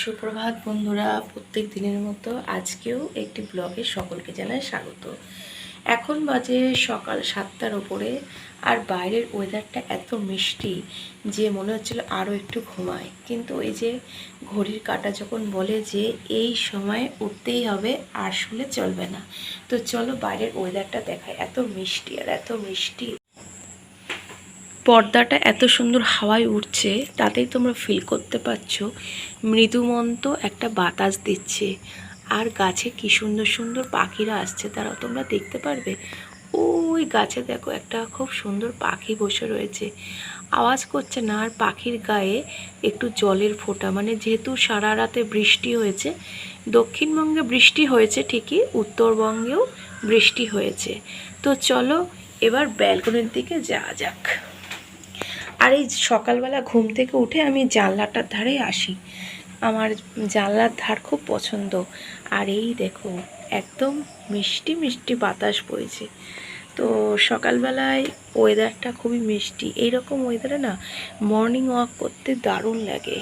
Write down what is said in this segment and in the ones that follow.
সুপ্রভাত বন্ধুরা, প্রত্যেক দিনের মতো আজকেও একটি ব্লগে সকলকে জানায় স্বাগত। এখন বাজে সকাল সাতটার ওপরে আর বাইরের ওয়েদারটা এত মিষ্টি যে মনে হচ্ছিল আরও একটু ঘুমায়। কিন্তু ওই যে ঘড়ির কাটা যখন বলে যে এই সময় উঠতেই হবে, আর শুলে চলবে না। তো চলো বাইরের ওয়েদারটা দেখায় এত মিষ্টি আর এত মিষ্টি। পর্দাটা এত সুন্দর হাওয়ায় উঠছে তাতেই তোমরা ফিল করতে পারছ। মৃদুমন্ত একটা বাতাস দিচ্ছে। আর গাছে কি সুন্দর সুন্দর পাখিরা আসছে, তারাও তোমরা দেখতে পারবে। ওই গাছে দেখো একটা খুব সুন্দর পাখি বসে রয়েছে। আওয়াজ করছে না, আর পাখির গায়ে একটু জলের ফোঁটা। মানে যেহেতু সারা রাতে বৃষ্টি হয়েছে, দক্ষিণবঙ্গে বৃষ্টি হয়েছে ঠিকই, উত্তরবঙ্গেও বৃষ্টি হয়েছে। তো চলো এবার ব্যালকনির দিকে যাওয়া যাক। আর এই সকালবেলা ঘুম থেকে উঠে আমি জানলাটার ধারে আসি। আমার জানলার ধার খুব পছন্দ। আর এই দেখো, একদম মিষ্টি মিষ্টি বাতাস বইছে। তো সকালবেলায় ওয়েদারটা খুবই মিষ্টি। এইরকম ওয়েদারে না মর্নিং ওয়াক করতে দারুণ লাগে।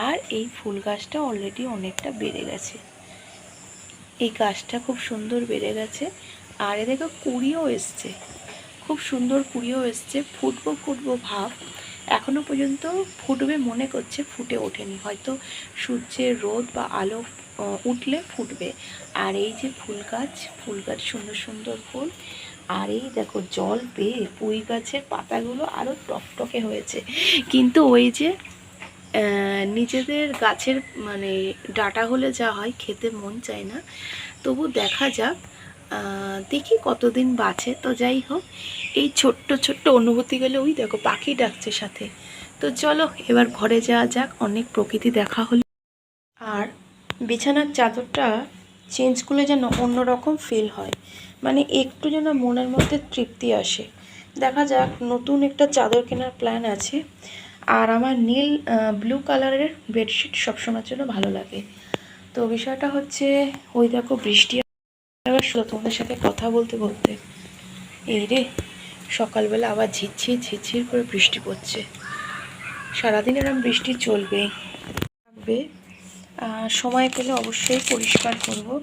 আর এই ফুল গাছটা অলরেডি অনেকটা বেড়ে গেছে। এই গাছটা খুব সুন্দর বেড়ে গেছে। আর এ দেখো কুড়িও এসছে। খুব সুন্দর কুড়িও এসছে। ফুটবো ফুটবো ভাব। এখনও পর্যন্ত ফুটবে মনে করছে, ফুটে ওঠেনি। হয়তো সূর্যের রোদ বা আলো উঠলে ফুটবে। আর এই যে ফুল গাছ ফুল গাছ, সুন্দর সুন্দর ফুল। আর এই দেখো জল পেয়ে পুঁই গাছের পাতাগুলো আরও টকটকে হয়েছে। কিন্তু ওই যে নিজেদের গাছের মানে ডাটা হলে যা হয়, খেতে মন চায় না। তবু দেখা যাক দেখি কতদিন বাঁচে। তো যাই হোক, এই ছোট্ট ছোট্ট অনুভূতিগুলো, ওই দেখো, পাখি ডাকছে সাথে। তো চলো, এবার ঘরে যাওয়া যাক, অনেক প্রকৃতি দেখা হলো। আর বিছানার চাদরটা চেঞ্জ করলে যেন অন্যরকম ফিল হয়। মানে একটু যেন মনের মধ্যে তৃপ্তি আসে। দেখা যাক, নতুন একটা চাদর কেনার প্ল্যান আছে। আর আমার নীল ব্লু কালারের বেডশিট সবসময়ের জন্য ভালো লাগে। তো বিষয়টা হচ্ছে, ওই দেখো বৃষ্টি শুধু তোমাদের সাথে কথা বলতে বলতে এই রে, সকালবেলা আবার ঝিরঝির ঝিরঝির করে বৃষ্টি পড়ছে। সারাদিন এরকম বৃষ্টি চলবে। থাকবে। সময় পেলে অবশ্যই পরিষ্কার করব।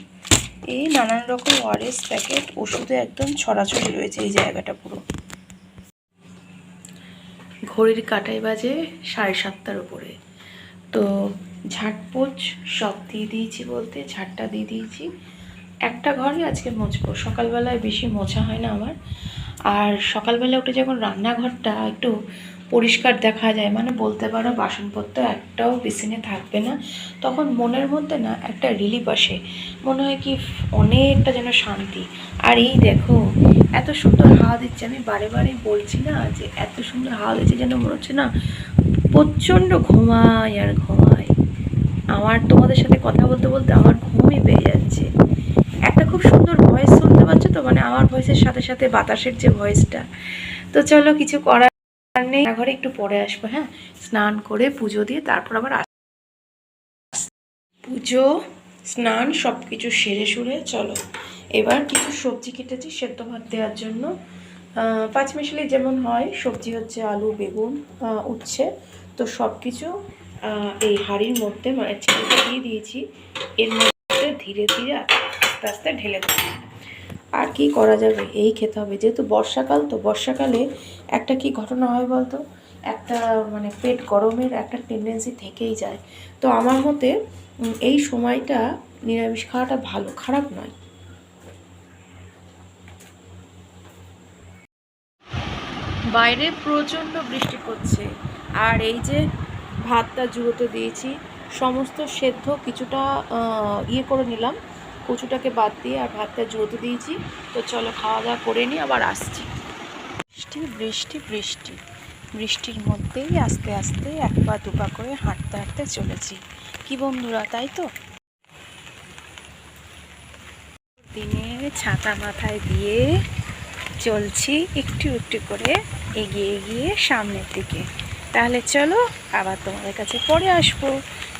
এই নানান রকম ওয়ারেস প্যাকেট, ওষুধে একদম ছড়াছড়ি রয়েছে এই জায়গাটা পুরো। ঘড়ির কাটাই বাজে সাড়ে সাতটার উপরে। তো ঝাটপোচ সব দিয়ে দিয়েছি বলতে ঝাড়টা দিয়ে দিয়েছি। একটা ঘরই আজকে মুছবো। সকালবেলায় বেশি মোছা হয় না আমার। আর সকালবেলা উঠে যখন রান্নাঘরটা একটু পরিষ্কার দেখা যায় মানে বলতে পারো বাসনপত্র একটাও বেসিনে থাকবে না, তখন মনের মধ্যে না একটা রিলিফ আসে। মনে হয় কি অনেকটা যেন শান্তি। আর এই দেখো, এত সুন্দর হাওয়া দিচ্ছে। আমি বারে বারে বলছি না যে এত সুন্দর হাওয়া দিচ্ছে যেন মনে হচ্ছে না প্রচণ্ড ঘুমাই আর ঘুমাই। আমার তোমাদের সাথে কথা বলতে বলতে আমার ঘুমই পেয়ে যাচ্ছে একটা খুব সুন্দর ভয়েস শুনতে পাচ্ছ তো মানে আমার ভয়েসের সাথে সাথে বাতাসের যে ভয়েসটা তো চলো কিছু করার নেই। ঘরে একটু পরে আসব হ্যাঁ? স্নান করে পুজো দিয়ে তারপর আবার পুজো, স্নান সব কিছু সেরে সুরে, চলো। এবার কিছু সবজি কেটেছি সেদ্ধ ভাত দেওয়ার জন্য। পাঁচমিশালি যেমন হয়, সবজি হচ্ছে আলু, বেগুন উচ্ছে। তো সব কিছু এই হাঁড়ির মধ্যে মানে ছেলেকে দিয়ে দিয়েছি। এর মধ্যে ধীরে ধীরে আস্তে আস্তে ঢেলে দেবো। আর কি করা যাবে? এই খেতে হবে। যেহেতু বর্ষাকাল, তো বর্ষাকালে একটা কি ঘটনা হয় বলতো? একটা মানে পেট গরমের একটা টেন্ডেন্সি থেকেই যায়। তো আমার মতে এই সময়টা নিরামিষ খাওয়াটা ভালো, খারাপ নয়। বাইরে প্রচণ্ড বৃষ্টি পড়ছে। আর এই যে ভাতটা জুড়োতে দিয়েছি, সমস্ত সেদ্ধ কিছুটা ইয়ে করে নিলাম। কচুটাকে বাদ দিয়ে আর ভাতটা জুড়োতে দিয়েছি। তো চলো খাওয়া দাওয়া করে নিই, আবার আসছি। বৃষ্টি বৃষ্টি বৃষ্টি। বৃষ্টির মধ্যেই আস্তে আস্তে এক পা দুপা করে হাঁটতে হাঁটতে চলেছি। কি বন্ধুরা, তাই তো? দিনে ছাতা মাথায় দিয়ে চলছি একটু একটু করে এগিয়ে এগিয়ে সামনের দিকে। তাহলে চলো আবার তোমাদের কাছে পরে আসব।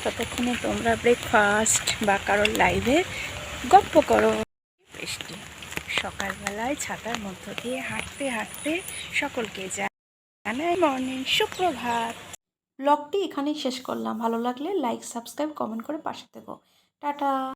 ততক্ষণে তোমরা ব্রেকফাস্ট বা কারোর লাইভে গপ্প করো। বৃষ্টি। সকালবেলায় ছাতার মধ্য দিয়ে হাঁটতে হাঁটতে সকলকে জানাই মর্নিং সুপ্রভাত। ব্লগটি এখানেই শেষ করলাম। ভালো লাগলে লাইক, সাবস্ক্রাইব, কমেন্ট করে পাশে দেবো টাটা।